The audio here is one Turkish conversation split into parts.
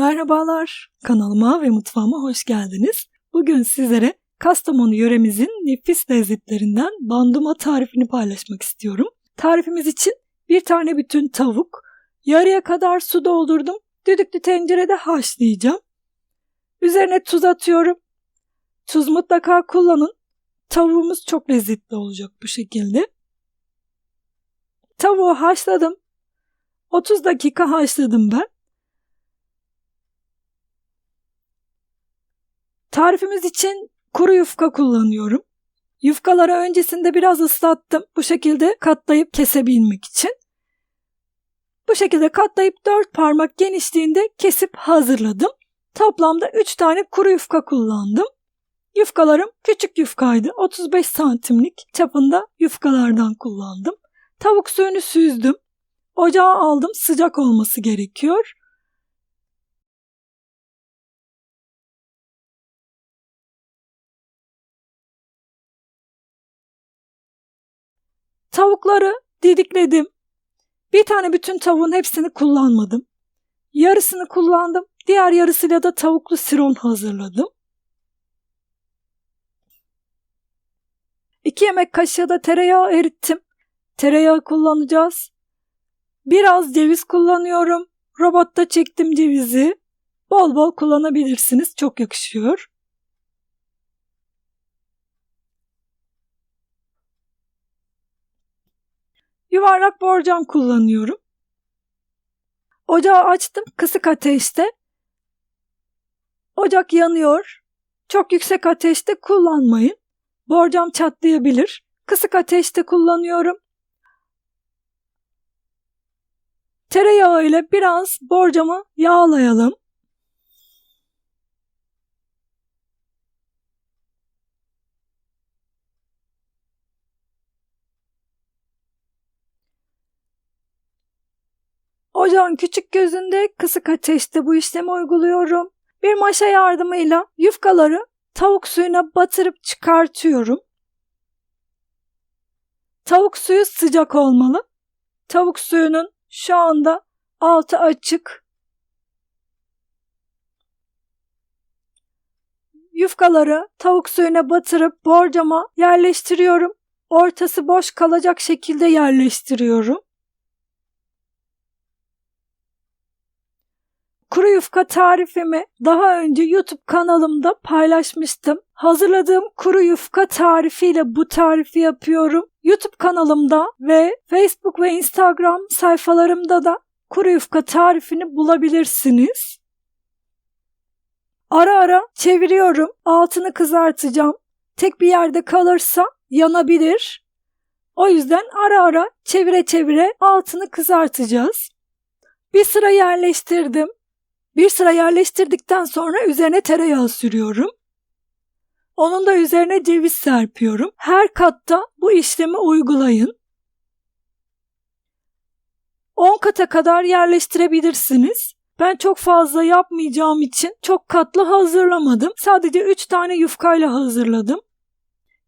Merhabalar, kanalıma ve mutfağıma hoş geldiniz. Bugün sizlere Kastamonu yöremizin nefis lezzetlerinden banduma tarifini paylaşmak istiyorum. Tarifimiz için bir tane bütün tavuk, yarıya kadar su doldurdum, düdüklü tencerede haşlayacağım. Üzerine tuz atıyorum. Tuz mutlaka kullanın. Tavuğumuz çok lezzetli olacak bu şekilde. Tavuğu haşladım. 30 dakika haşladım ben. Tarifimiz için kuru yufka kullanıyorum. Yufkaları öncesinde biraz ıslattım. Bu şekilde katlayıp kesebilmek için. Bu şekilde katlayıp 4 parmak genişliğinde kesip hazırladım. Toplamda 3 tane kuru yufka kullandım. Yufkalarım küçük yufkaydı. 35 santimlik çapında yufkalardan kullandım. Tavuk suyunu süzdüm. Ocağa aldım. Sıcak olması gerekiyor. Tavukları didikledim. Bir tane bütün tavuğun hepsini kullanmadım. Yarısını kullandım. Diğer yarısıyla da tavuklu siron hazırladım. 2 yemek kaşığı da tereyağı erittim. Tereyağı kullanacağız. Biraz ceviz kullanıyorum. Robotta çektim cevizi. Bol bol kullanabilirsiniz. Çok yakışıyor. Yuvarlak borcam kullanıyorum. Ocağı açtım kısık ateşte. Ocak yanıyor. Çok yüksek ateşte kullanmayın. Borcam çatlayabilir. Kısık ateşte kullanıyorum. Tereyağı ile biraz borcamı yağlayalım. Ocağın küçük gözünde kısık ateşte bu işlemi uyguluyorum. Bir maşa yardımıyla yufkaları tavuk suyuna batırıp çıkartıyorum. Tavuk suyu sıcak olmalı. Tavuk suyunun şu anda altı açık. Yufkaları tavuk suyuna batırıp borcama yerleştiriyorum. Ortası boş kalacak şekilde yerleştiriyorum. Kuru yufka tarifimi daha önce YouTube kanalımda paylaşmıştım. Hazırladığım kuru yufka tarifiyle bu tarifi yapıyorum. YouTube kanalımda ve Facebook ve Instagram sayfalarımda da kuru yufka tarifini bulabilirsiniz. Ara ara çeviriyorum. Altını kızartacağım. Tek bir yerde kalırsa yanabilir. O yüzden ara ara çevire çevire altını kızartacağız. Bir sıra yerleştirdim. Bir sıra yerleştirdikten sonra üzerine tereyağı sürüyorum. Onun da üzerine ceviz serpiyorum. Her katta bu işlemi uygulayın. 10 kata kadar yerleştirebilirsiniz. Ben çok fazla yapmayacağım için çok katlı hazırlamadım. Sadece 3 tane yufkayla hazırladım.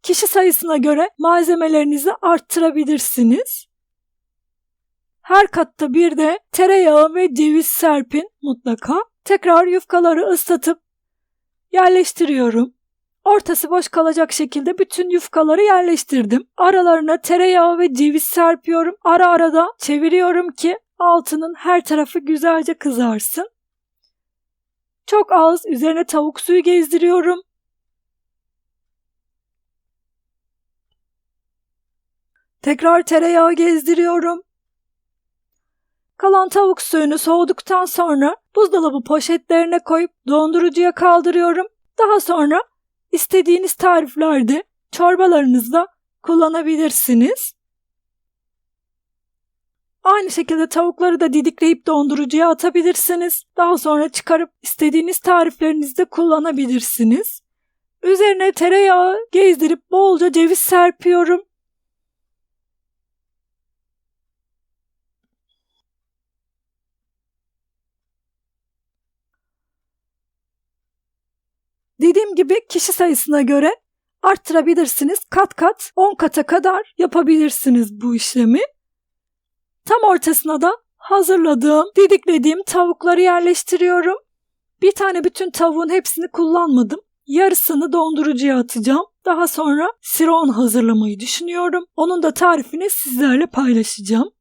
Kişi sayısına göre malzemelerinizi arttırabilirsiniz. Her katta bir de tereyağı ve ceviz serpin mutlaka. Tekrar yufkaları ıslatıp yerleştiriyorum. Ortası boş kalacak şekilde bütün yufkaları yerleştirdim. Aralarına tereyağı ve ceviz serpiyorum. Ara ara da çeviriyorum ki altının her tarafı güzelce kızarsın. Çok az üzerine tavuk suyu gezdiriyorum. Tekrar tereyağı gezdiriyorum. Kalan tavuk suyunu soğuduktan sonra buzdolabı poşetlerine koyup dondurucuya kaldırıyorum. Daha sonra istediğiniz tariflerde çorbalarınızda kullanabilirsiniz. Aynı şekilde tavukları da didikleyip dondurucuya atabilirsiniz. Daha sonra çıkarıp istediğiniz tariflerinizde kullanabilirsiniz. Üzerine tereyağı gezdirip bolca ceviz serpiyorum. Dediğim gibi kişi sayısına göre arttırabilirsiniz. Kat kat 10 kata kadar yapabilirsiniz bu işlemi. Tam ortasına da hazırladığım, didiklediğim tavukları yerleştiriyorum. Bir tane bütün tavuğun hepsini kullanmadım. Yarısını dondurucuya atacağım. Daha sonra siron hazırlamayı düşünüyorum. Onun da tarifini sizlerle paylaşacağım.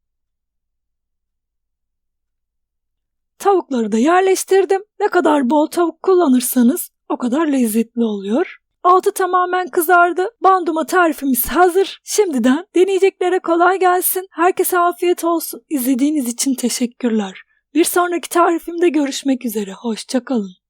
Tavukları da yerleştirdim. Ne kadar bol tavuk kullanırsanız o kadar lezzetli oluyor. Altı tamamen kızardı. Banduma tarifimiz hazır. Şimdiden deneyeceklere kolay gelsin. Herkese afiyet olsun. İzlediğiniz için teşekkürler. Bir sonraki tarifimde görüşmek üzere. Hoşçakalın.